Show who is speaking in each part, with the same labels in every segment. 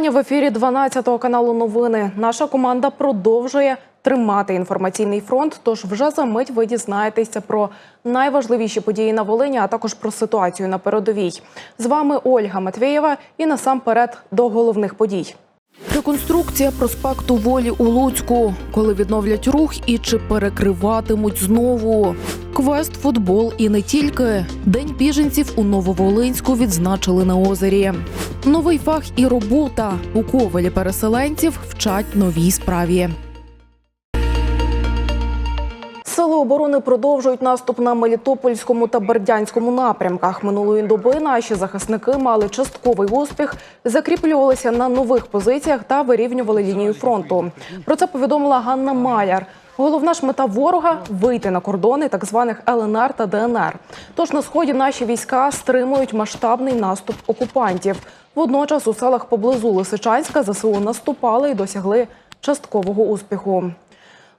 Speaker 1: Вітання в ефірі 12 каналу Новини. Наша команда продовжує тримати інформаційний фронт. Тож вже за мить ви дізнаєтеся про найважливіші події на Волині, а також про ситуацію на передовій. З вами Ольга Матвєєва і насамперед до головних подій. Реконструкція проспекту Волі у Луцьку, коли відновлять рух і чи перекриватимуть знову. Квест, футбол і не тільки. День біженців у Нововолинську відзначили на озері. Новий фах і робота у ковалі переселенців вчать новій справі. Сили оборони продовжують наступ на Мелітопольському та Бердянському напрямках. Минулої доби наші захисники мали частковий успіх, закріплювалися на нових позиціях та вирівнювали лінію фронту. Про це повідомила Ганна Маляр. Головна ж мета ворога вийти на кордони так званих ЛНР та ДНР. Тож на сході наші війська стримують масштабний наступ окупантів. Водночас у селах поблизу Лисичанська ЗСУ наступали і досягли часткового успіху.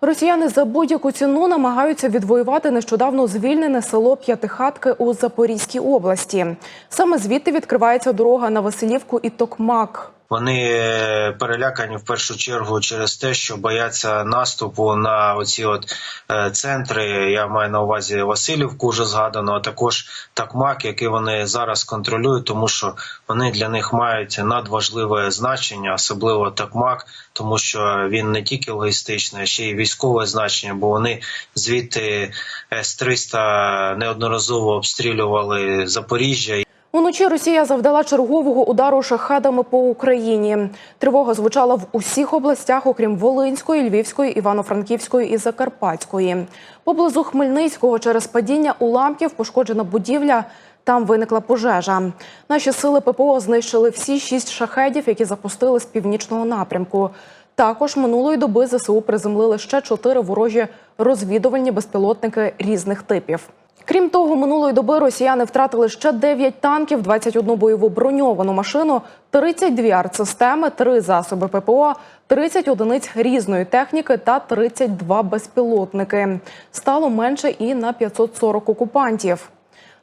Speaker 1: Росіяни за будь-яку ціну намагаються відвоювати нещодавно звільнене село П'ятихатки у Запорізькій області. Саме звідти відкривається дорога на Василівку і Токмак.
Speaker 2: Вони е, перелякані в першу чергу через те, що бояться наступу на оці от е, центри. Я маю на увазі Васильівку, вже згадано, а також Такмак, який вони зараз контролюють, тому що вони для них мають надважливе значення, особливо Такмак, тому що він не тільки логістичний, а ще й військове значення, бо вони звідти С-300 неодноразово обстрілювали Запоріжжя.
Speaker 1: Уночі Росія завдала чергового удару шахедами по Україні. Тривога звучала в усіх областях, окрім Волинської, Львівської, Івано-Франківської і Закарпатської. Поблизу Хмельницького через падіння уламків пошкоджена будівля. Там виникла пожежа. Наші сили ППО знищили всі шість шахедів, які запустили з північного напрямку. Також минулої доби ЗСУ приземлили ще чотири ворожі розвідувальні безпілотники різних типів. Крім того, минулої доби росіяни втратили ще 9 танків, 21 бойову броньовану машину, 32 артсистеми, 3 засоби ППО, 30 одиниць різної техніки та 32 безпілотники. Стало менше і на 540 окупантів.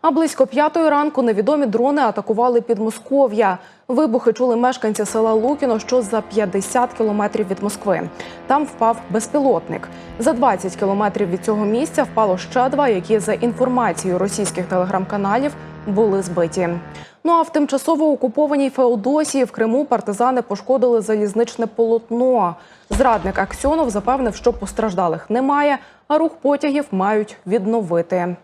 Speaker 1: А близько п'ятої ранку невідомі дрони атакували Підмосков'я. Вибухи чули мешканці села Лукіно, що за 50 кілометрів від Москви. Там впав безпілотник. За 20 кілометрів від цього місця впало ще два, які за інформацією російських телеграм-каналів були збиті. Ну а в тимчасово окупованій Феодосії в Криму партизани пошкодили залізничне полотно. Зрадник Аксьонов запевнив, що постраждалих немає, а рух потягів мають відновити.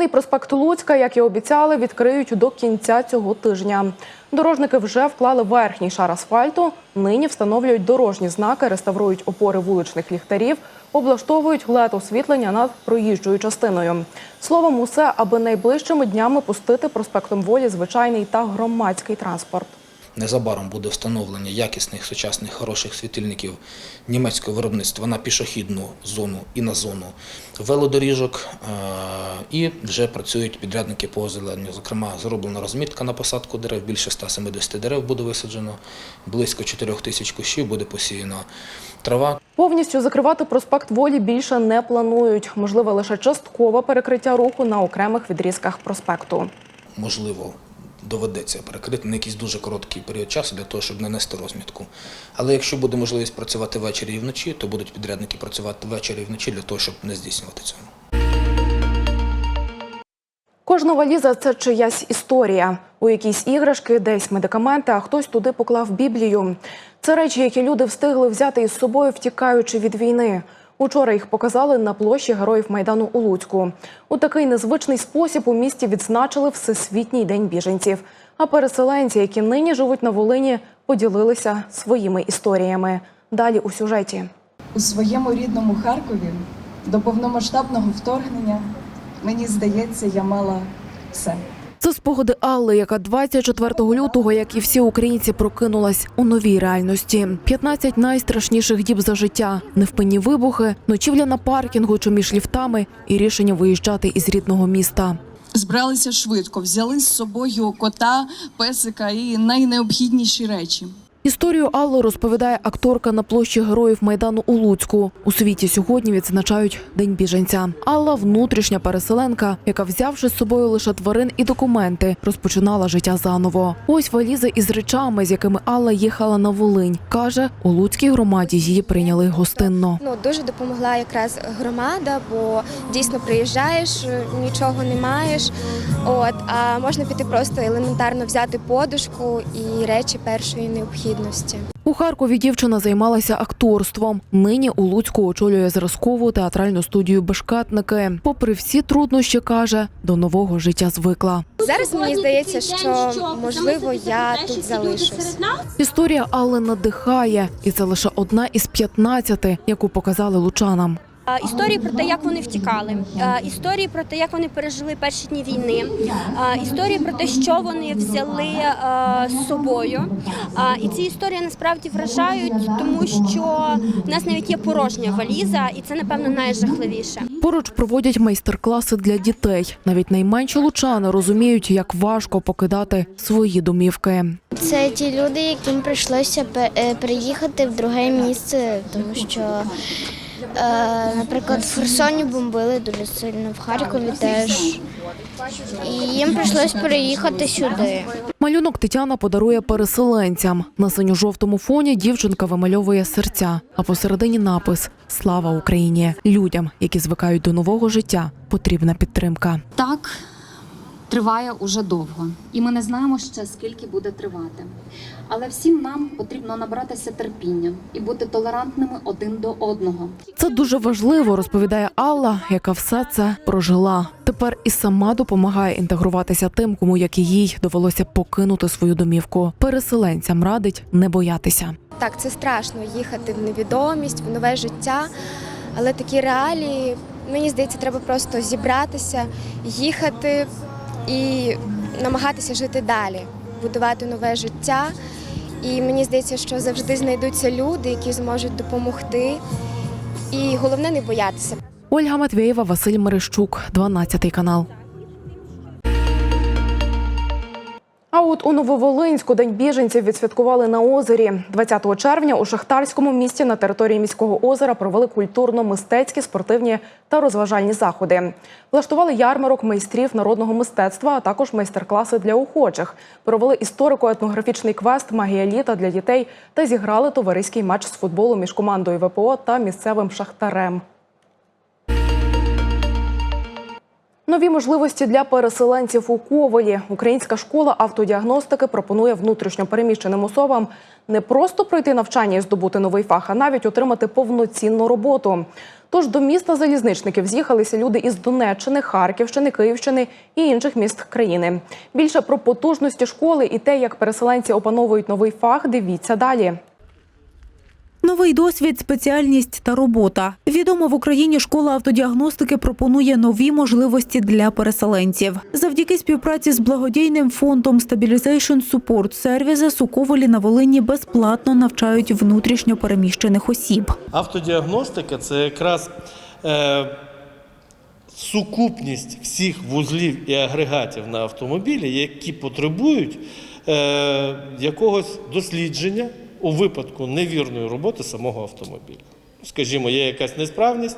Speaker 1: Головний проспект Луцька, як і обіцяли, відкриють до кінця цього тижня. Дорожники вже вклали верхній шар асфальту. Нині встановлюють дорожні знаки, реставрують опори вуличних ліхтарів, облаштовують лед освітлення над проїжджою частиною. Словом, усе, аби найближчими днями пустити проспектом волі звичайний та громадський транспорт.
Speaker 3: Незабаром буде встановлення якісних сучасних хороших світильників німецького виробництва на пішохідну зону і на зону велодоріжок. Е, І вже працюють підрядники по озелененню. Зокрема, зроблена розмітка на посадку дерев. Більше 170 дерев буде висаджено, близько 4 тисяч кущів буде посіяна трава.
Speaker 1: Повністю закривати проспект волі більше не планують. Можливе лише часткове перекриття руху на окремих відрізках проспекту.
Speaker 3: Можливо, доведеться перекрити на якийсь дуже короткий період часу для того, щоб не нести розмітку. Але якщо буде можливість працювати ввечері і вночі, то будуть підрядники працювати ввечері і вночі для того, щоб не здійснювати цього.
Speaker 1: Кожна валіза це чиясь історія. У якісь іграшки, десь медикаменти, а хтось туди поклав Біблію. Це речі, які люди встигли взяти із собою, втікаючи від війни. Учора їх показали на площі Героїв Майдану у Луцьку. У такий незвичний спосіб у місті відзначили Всесвітній день біженців. А переселенці, які нині живуть на Волині, поділилися своїми історіями. Далі у сюжеті.
Speaker 4: у своєму рідному Харкові до повномасштабного вторгнення, мені здається, я мала все.
Speaker 1: Це спогади Алли, яка 24 лютого, як і всі українці, прокинулась у новій реальності. 15 найстрашніших діб за життя, невпинні вибухи, ночівля на паркінгу чи між ліфтами і рішення виїжджати із рідного міста.
Speaker 4: Збралися швидко, взяли з собою кота, песика і найнеобхідніші речі.
Speaker 1: Історію Алли розповідає акторка на площі героїв майдану у Луцьку. У світі сьогодні відзначають День біженця. Алла внутрішня переселенка, яка, взявши з собою лише тварин і документи, розпочинала життя заново. Ось валізи із речами, з якими Алла їхала на Волинь. каже, у Луцькій громаді її прийняли гостинно.
Speaker 5: Ну дуже допомогла якраз громада, бо дійсно приїжджаєш, нічого не маєш. От а можна піти просто елементарно взяти подушку і речі першої необхідності.
Speaker 1: У Харкові дівчина займалася акторством. Нині у Луцьку очолює зразкову театральну студію Бешкатники. Попри всі труднощі, каже, до нового життя звикла.
Speaker 5: Зараз мені здається, що можливо я тут залишусь.
Speaker 1: Історія Алли надихає, і це лише одна із 15, яку показали лучанам.
Speaker 6: А, Історії про те, як вони втікали, історії про те, як вони пережили перші дні війни, історії про те, що вони взяли з собою. І ці історії насправді вражають, тому що в нас навіть є порожня валіза, і це напевно найжахливіше.
Speaker 1: Поруч проводять майстер-класи для дітей. Навіть найменші лучани розуміють, як важко покидати свої домівки.
Speaker 7: Це ті люди, яким прийшлося е, в друге місце, тому що, е, наприклад, в Херсоні бомбили дуже сильно, в Харкові теж. І їм прийшлося переїхати сюди.
Speaker 1: Малюнок Тетяна подарує переселенцям. На синьо-жовтому фоні дівчинка вимальовує серця, а посередині напис Слава Україні! Людям, які звикають до нового життя, потрібна підтримка.
Speaker 8: Так триває уже довго, і ми не знаємо ще скільки буде тривати. Але всім нам потрібно набратися терпіння і бути толерантними один до одного.
Speaker 1: Це дуже важливо, розповідає Алла, яка все це прожила. Тепер і сама допомагає інтегруватися тим, кому як і їй довелося покинути свою домівку. Переселенцям радить не боятися.
Speaker 5: Так, це страшно їхати в невідомість, в нове життя, але такі реалії, мені здається, треба просто зібратися, їхати і намагатися жити далі, будувати нове життя. І мені здається, що завжди знайдуться люди, які зможуть допомогти. І головне не боятися.
Speaker 1: Ольга Матвєєва, Василь Мерещук, 12 канал. А от у Нововолинську День біженців відсвяткували на озері. 20 червня у Шахтарському місті на території міського озера провели культурно-мистецькі, спортивні та розважальні заходи. Влаштували ярмарок майстрів народного мистецтва, а також майстер-класи для охочих. Провели історико-етнографічний квест Магія літа для дітей та зіграли товариський матч з футболу між командою ВПО та місцевим шахтарем. Нові можливості для переселенців у Ковелі. Українська школа автодіагностики пропонує внутрішньопереміщеним особам не просто пройти навчання і здобути новий фах, а навіть отримати повноцінну роботу. Тож до міста залізничників з'їхалися люди із Донеччини, Харківщини, Київщини і інших міст країни. Більше про потужності школи і те, як переселенці опановують новий фах, дивіться далі.
Speaker 9: Новий досвід, спеціальність та робота. Відома в Україні школа автодіагностики пропонує нові можливості для переселенців. Завдяки співпраці з благодійним фондом Stabilization Support Services у Ковалі на Волині безплатно навчають внутрішньо переміщених осіб.
Speaker 10: Автодіагностика це якраз е, сукупність всіх вузлів і агрегатів на автомобілі, які потребують е, якогось дослідження у випадку невірної роботи самого автомобіля. Скажімо, є якась несправність,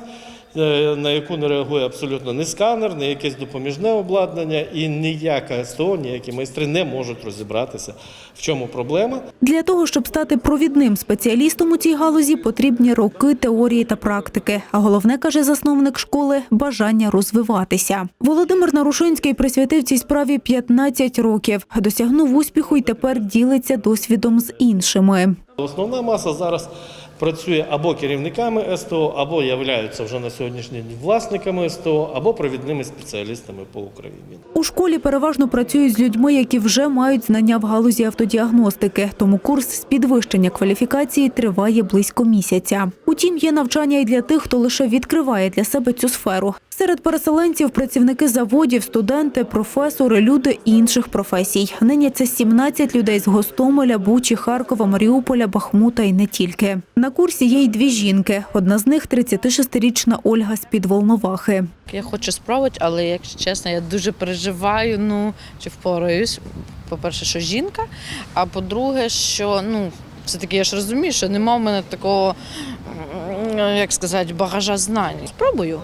Speaker 10: на яку не реагує абсолютно ні сканер, ні якесь допоміжне обладнання, і ніяка СТО, ніякі майстри не можуть розібратися, в чому проблема.
Speaker 9: Для того, щоб стати провідним спеціалістом у цій галузі, потрібні роки теорії та практики. А головне, каже засновник школи, бажання розвиватися. Володимир Нарушинський присвятив цій справі 15 років, досягнув успіху і тепер ділиться досвідом з іншими.
Speaker 10: Основна маса зараз працює або керівниками СТО, або являються вже на сьогоднішній день власниками СТО, або провідними спеціалістами по Україні.
Speaker 9: У школі переважно працюють з людьми, які вже мають знання в галузі автодіагностики. Тому курс з підвищення кваліфікації триває близько місяця. Утім, є навчання і для тих, хто лише відкриває для себе цю сферу. Серед переселенців працівники заводів, студенти, професори, люди інших професій. Нині це 17 людей з Гостомеля, Бучі, Харкова, Маріуполя, Бахмута і не тільки. На курсі є й дві жінки. Одна з них – 36-річна Ольга з-під Волновахи.
Speaker 11: Я хочу спробувати, але якщо чесно, я дуже переживаю, ну чи впораюсь. По-перше, що жінка, а по-друге, що ну Все-таки я ж розумію, що нема в мене такого, як сказати, багажа знань. Спробую.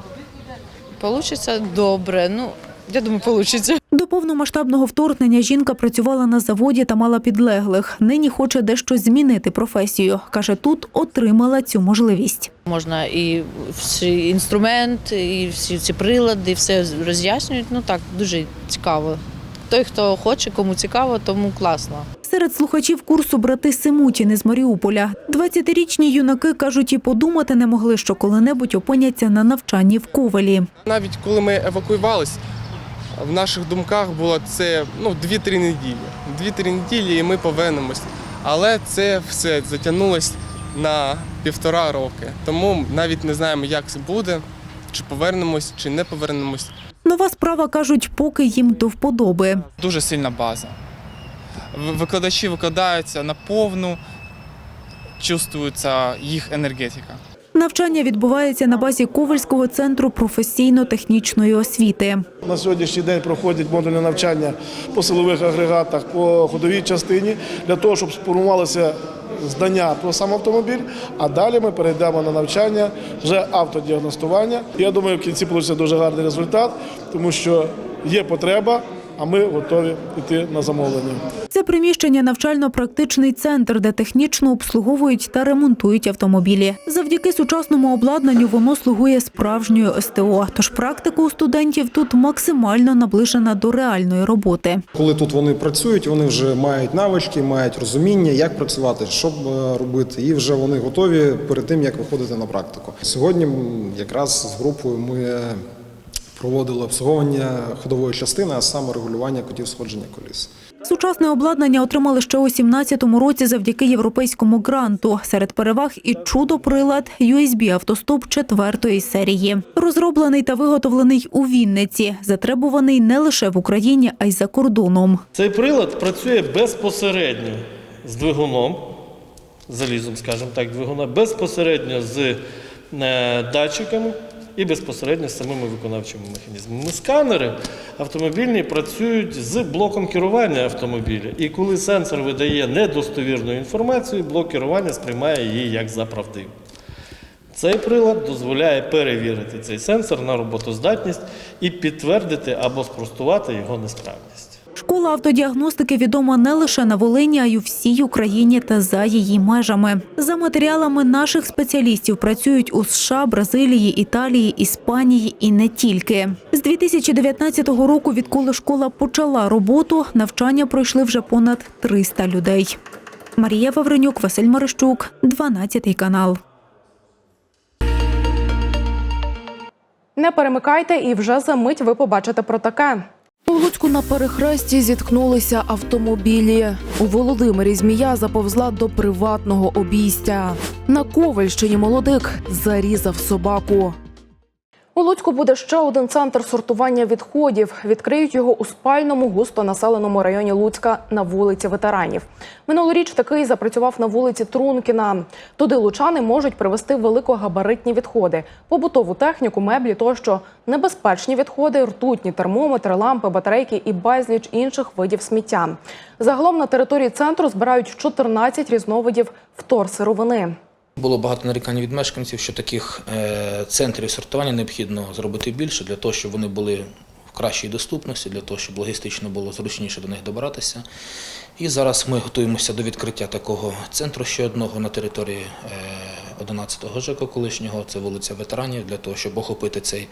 Speaker 11: Получиться добре. Ну, я думаю, получиться.
Speaker 9: До повномасштабного вторгнення жінка працювала на заводі та мала підлеглих. Нині хоче дещо змінити професію. Каже, тут отримала цю можливість.
Speaker 11: Можна і всі інструменти, і всі ці прилади, все роз'яснюють. Ну так, дуже цікаво. Той, хто хоче, кому цікаво, тому класно.
Speaker 9: Серед слухачів курсу брати Симутіни з Маріуполя. 20-річні юнаки кажуть, і подумати не могли, що коли-небудь опиняться на навчанні в Ковалі.
Speaker 12: Навіть коли ми евакуювались, в наших думках було це ну, 2-3 неділі. 2-3 неділі і ми повернемось. Але це все затягнулось на півтора роки. Тому навіть не знаємо, як це буде, чи повернемось, чи не повернемось.
Speaker 9: Нова справа, кажуть, поки їм до вподоби.
Speaker 12: Дуже сильна база. Викладачі викладаються на повну, чувствується їх енергетика.
Speaker 9: Навчання відбувається на базі Ковальського центру професійно-технічної освіти.
Speaker 13: На сьогоднішній день проходять модульне навчання по силових агрегатах, по ходовій частині для того, щоб сформувалися знання про сам автомобіль. А далі ми перейдемо на навчання вже автодіагностування. Я думаю, в кінці вийде дуже гарний результат, тому що є потреба, а ми готові йти на замовлення.
Speaker 9: Це приміщення навчально-практичний центр, де технічно обслуговують та ремонтують автомобілі. Завдяки сучасному обладнанню воно слугує справжньою СТО. Тож практика у студентів тут максимально наближена до реальної роботи.
Speaker 14: Коли тут вони працюють, вони вже мають навички, мають розуміння, як працювати, що е, робити, і вже вони готові перед тим, як виходити на практику. Сьогодні якраз з групою ми проводили обслуговування ходової частини, а саме регулювання котів сходження коліс.
Speaker 9: Сучасне обладнання отримали ще у 17-му році завдяки європейському гранту. Серед переваг і чудо-прилад USB автостоп четвертої серії. Розроблений та виготовлений у Вінниці. Затребуваний не лише в Україні, а й за кордоном.
Speaker 10: Цей прилад працює безпосередньо з двигуном, залізом, скажімо так, двигуна, безпосередньо з е, датчиками і безпосередньо з самими виконавчими механізмами. Сканери автомобільні працюють з блоком керування автомобіля. І коли сенсор видає недостовірну інформацію, блок керування сприймає її як за правдиву. Цей прилад дозволяє перевірити цей сенсор на роботоздатність і підтвердити або спростувати його несправність.
Speaker 9: Школа автодіагностики відома не лише на Волині, а й у всій Україні та за її межами. За матеріалами наших спеціалістів працюють у США, Бразилії, Італії, Іспанії і не тільки. З 2019 року, відколи школа почала роботу, навчання пройшли вже понад 300 людей. Марія Вавренюк, Василь Марищук, 12 канал.
Speaker 1: Не перемикайте, і вже за мить ви побачите про таке. Луцьку на перехресті зіткнулися автомобілі. У Володимирі змія заповзла до приватного обійстя. На Ковальщині молодик зарізав собаку. У Луцьку буде ще один центр сортування відходів. Відкриють його у спальному густонаселеному районі Луцька на вулиці ветеранів. Минулоріч такий запрацював на вулиці Трункіна. Туди лучани можуть привезти великогабаритні відходи, побутову техніку, меблі тощо, небезпечні відходи, ртутні термометри, лампи, батарейки і безліч інших видів сміття. Загалом на території центру збирають 14 різновидів вторсировини.
Speaker 3: Було багато нарікань від мешканців, що таких е, центрів сортування необхідно зробити більше для того, щоб вони були в кращій доступності, для того, щоб логістично було зручніше до них добиратися. І зараз ми готуємося до відкриття такого центру ще одного на території е, 11-го ЖЕКу колишнього, це вулиця ветеранів, для того, щоб охопити цей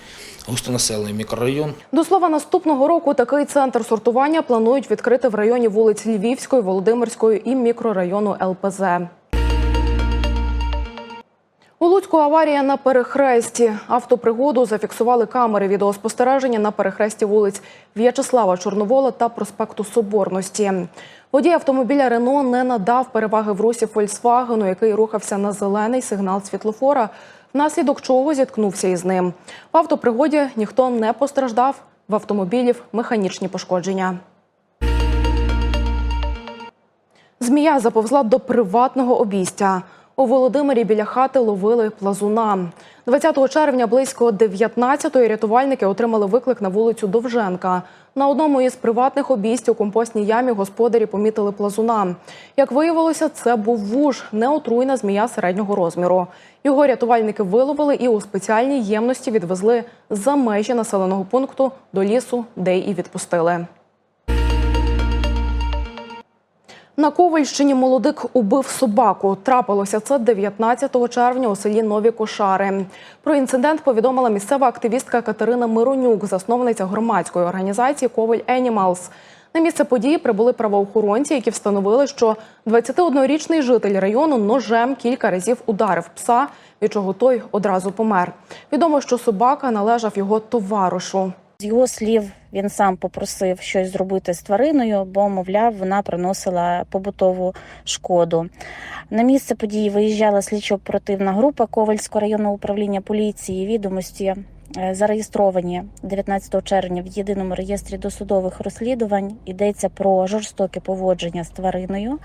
Speaker 3: густонаселений мікрорайон.
Speaker 1: До слова, наступного року такий центр сортування планують відкрити в районі вулиць Львівської, Володимирської і мікрорайону ЛПЗ. У Луцьку аварія на перехресті. Автопригоду зафіксували камери відеоспостереження на перехресті вулиць В'ячеслава Чорновола та проспекту Соборності. Водій автомобіля Рено не надав переваги в русі Фольксвагену, який рухався на зелений сигнал світлофора, внаслідок чого зіткнувся із ним. В автопригоді ніхто не постраждав. В автомобілів механічні пошкодження. Змія заповзла до приватного обійстя. У Володимирі біля хати ловили плазуна. 20 червня близько 19-ї рятувальники отримали виклик на вулицю Довженка. На одному із приватних обійсть у компостній ямі господарі помітили плазуна. Як виявилося, це був вуж, неотруйна змія середнього розміру. Його рятувальники виловили і у спеціальній ємності відвезли за межі населеного пункту до лісу, де і відпустили. На Ковальщині молодик убив собаку. Трапилося це 19 червня у селі Нові Кошари. Про інцидент повідомила місцева активістка Катерина Миронюк, засновниця громадської організації Коваль Енімалс. На місце події прибули правоохоронці, які встановили, що 21-річний житель району ножем кілька разів ударив пса, від чого той одразу помер. Відомо, що собака належав його товаришу.
Speaker 15: З його слів, він сам попросив щось зробити з твариною, бо, мовляв, вона приносила побутову шкоду. На місце події виїжджала слідчо-оперативна група Ковальського районного управління поліції. Відомості е, зареєстровані 19 червня в єдиному реєстрі досудових розслідувань. Йдеться про жорстоке поводження з твариною.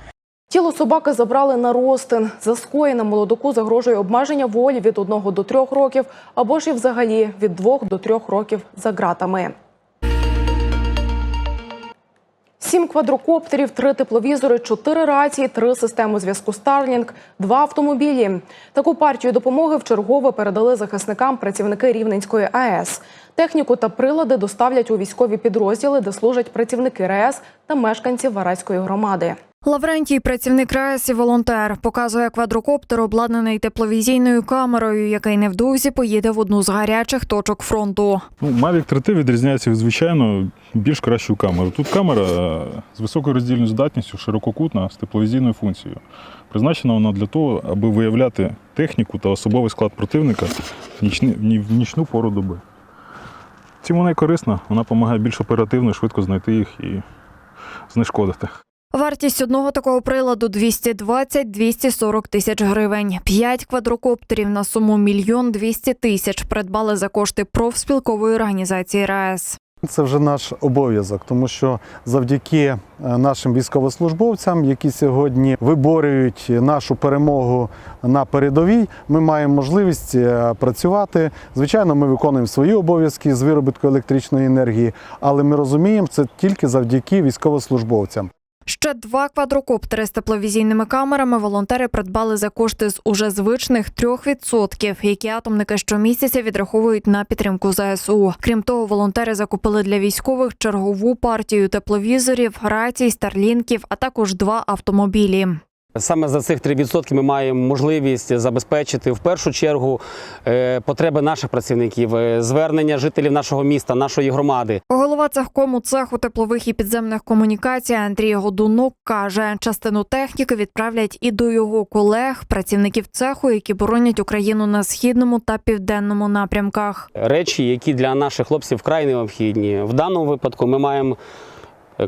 Speaker 1: Тіло собаки забрали на розтин. За скоєне молодоку загрожує обмеження волі від 1 до 3 років, або ж і взагалі від 2 до 3 років за ґратами. Сім квадрокоптерів, три тепловізори, чотири рації, три системи зв'язку Starlink, два автомобілі. Таку партію допомоги в чергове передали захисникам працівники Рівненської АЕС. Техніку та прилади доставлять у військові підрозділи, де служать працівники РЕС та мешканці Вараської громади.
Speaker 16: Лаврентій, працівник РАЕС і волонтер, показує квадрокоптер, обладнаний тепловізійною камерою, який невдовзі поїде в одну з гарячих точок фронту.
Speaker 17: Ну, Mavic 3T відрізняється від звичайно більш кращою камерою. Тут камера е, з високою роздільною здатністю, ширококутна, з тепловізійною функцією. Призначена вона для того, аби виявляти техніку та особовий склад противника в нічну пору доби. Цим вона і корисна, вона допомагає більш оперативно і швидко знайти їх і знешкодити.
Speaker 16: Вартість одного такого приладу 220-240 тисяч гривень. П'ять квадрокоптерів на суму мільйон 200 тисяч придбали за кошти профспілкової організації РАЕС.
Speaker 18: Це вже наш обов'язок, тому що завдяки е, нашим військовослужбовцям, які сьогодні виборюють нашу перемогу на передовій, ми маємо можливість е, працювати. Звичайно, ми виконуємо свої обов'язки з виробітку електричної енергії, але ми розуміємо, це тільки завдяки військовослужбовцям.
Speaker 16: Ще два квадрокоптери з тепловізійними камерами волонтери придбали за кошти з уже звичних 3%, які атомники щомісяця відраховують на підтримку ЗСУ. Крім того, волонтери закупили для військових чергову партію тепловізорів, рацій, старлінків, а також два автомобілі.
Speaker 19: Саме за цих 3% ми маємо можливість забезпечити в першу чергу е, потреби наших працівників, е, звернення жителів нашого міста, нашої громади.
Speaker 16: Голова цехкому цеху теплових і підземних комунікацій Андрій Годунок каже, частину техніки відправлять і до його колег, працівників цеху, які боронять Україну на східному та південному напрямках.
Speaker 19: Речі, які для наших хлопців вкрай необхідні. В даному випадку ми маємо.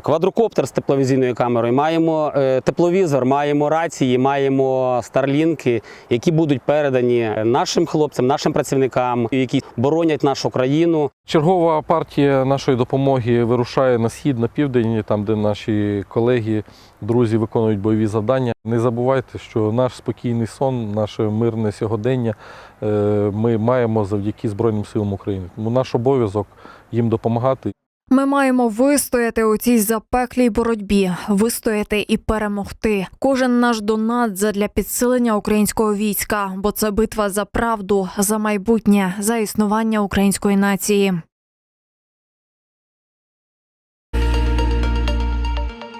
Speaker 19: Квадрокоптер з тепловізійною камерою, маємо е, тепловізор, маємо рації, маємо старлінки, які будуть передані нашим хлопцям, нашим працівникам, які боронять нашу країну.
Speaker 20: Чергова партія нашої допомоги вирушає на схід, на південь, там, де наші колеги, друзі виконують бойові завдання. Не забувайте, що наш спокійний сон, наше мирне сьогодення е, ми маємо завдяки Збройним силам України. Тому наш обов'язок їм допомагати.
Speaker 16: Ми маємо вистояти у цій запеклій боротьбі, вистояти і перемогти. Кожен наш донат задля підсилення українського війська, бо це битва за правду, за майбутнє, за існування української нації.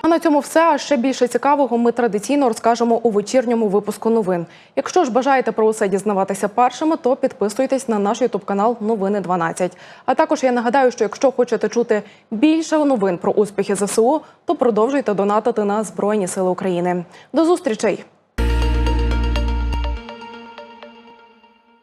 Speaker 1: А на цьому все. А ще більше цікавого ми традиційно розкажемо у вечірньому випуску новин. Якщо ж бажаєте про усе дізнаватися першими, то підписуйтесь на наш ютуб канал Новини 12. А також я нагадаю, що якщо хочете чути більше новин про успіхи ЗСУ, то продовжуйте донатити на Збройні Сили України. До зустрічей!